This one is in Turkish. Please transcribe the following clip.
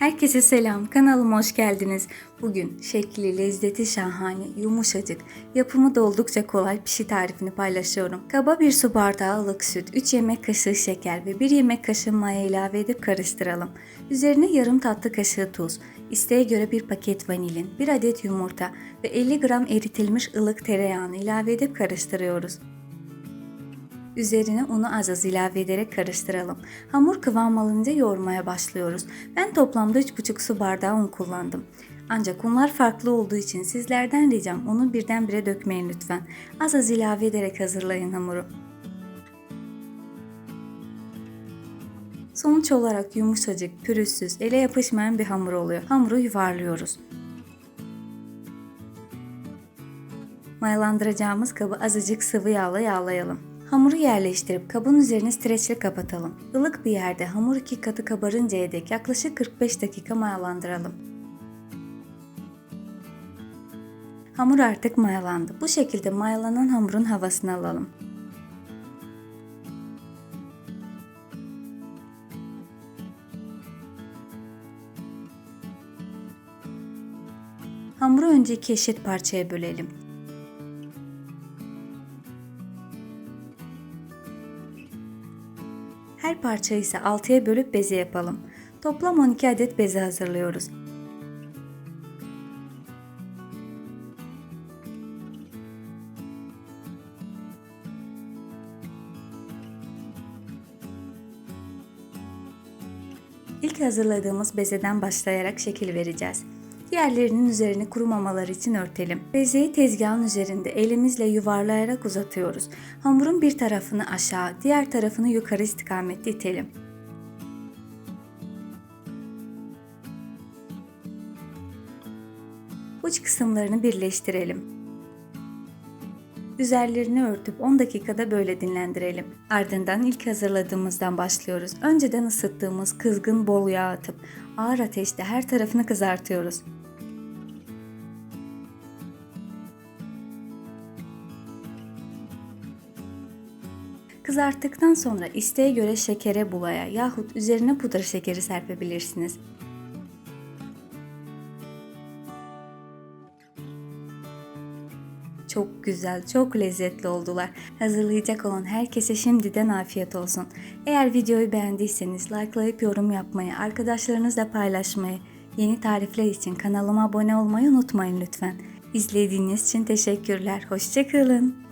Herkese selam, kanalıma hoş geldiniz. Bugün şekli, lezzeti şahane, yumuşacık, yapımı da oldukça kolay pişi tarifini paylaşıyorum. Kaba bir su bardağı ılık süt, 3 yemek kaşığı şeker ve 1 yemek kaşığı maya ilave edip karıştıralım. Üzerine yarım tatlı kaşığı tuz, isteğe göre bir paket vanilin, 1 adet yumurta ve 50 gram eritilmiş ılık tereyağını ilave edip karıştırıyoruz. Üzerine unu az az ilave ederek karıştıralım. Hamur kıvam alınca yoğurmaya başlıyoruz. Ben toplamda 3,5 su bardağı un kullandım. Ancak unlar farklı olduğu için sizlerden ricam unu birdenbire dökmeyin lütfen. Az az ilave ederek hazırlayın hamuru. Sonuç olarak yumuşacık, pürüzsüz, ele yapışmayan bir hamur oluyor. Hamuru yuvarlıyoruz. Mayalandıracağımız kabı azıcık sıvı yağla yağlayalım. Hamuru yerleştirip kabın üzerini streçle kapatalım. Ilık bir yerde hamur iki katı kabarıncaya dek yaklaşık 45 dakika mayalandıralım. Hamur artık mayalandı. Bu şekilde mayalanan hamurun havasını alalım. Hamuru önce iki eşit parçaya bölelim. Her parçayı ise 6'ya bölüp beze yapalım. Toplam 12 adet beze hazırlıyoruz. İlk hazırladığımız bezeden başlayarak şekil vereceğiz. Diğerlerinin üzerini kurumamaları için örtelim. Bezeyi tezgahın üzerinde elimizle yuvarlayarak uzatıyoruz. Hamurun bir tarafını aşağı, diğer tarafını yukarı istikamette itelim. Uç kısımlarını birleştirelim. Üzerlerini örtüp 10 dakikada böyle dinlendirelim. Ardından ilk hazırladığımızdan başlıyoruz. Önceden ısıttığımız kızgın bol yağ atıp ağır ateşte her tarafını kızartıyoruz. Kızarttıktan sonra isteğe göre şekere bulaya yahut üzerine pudra şekeri serpebilirsiniz. Çok güzel, çok lezzetli oldular. Hazırlayacak olan herkese şimdiden afiyet olsun. Eğer videoyu beğendiyseniz likelayıp yorum yapmayı, arkadaşlarınızla paylaşmayı, yeni tarifler için kanalıma abone olmayı unutmayın lütfen. İzlediğiniz için teşekkürler. Hoşçakalın.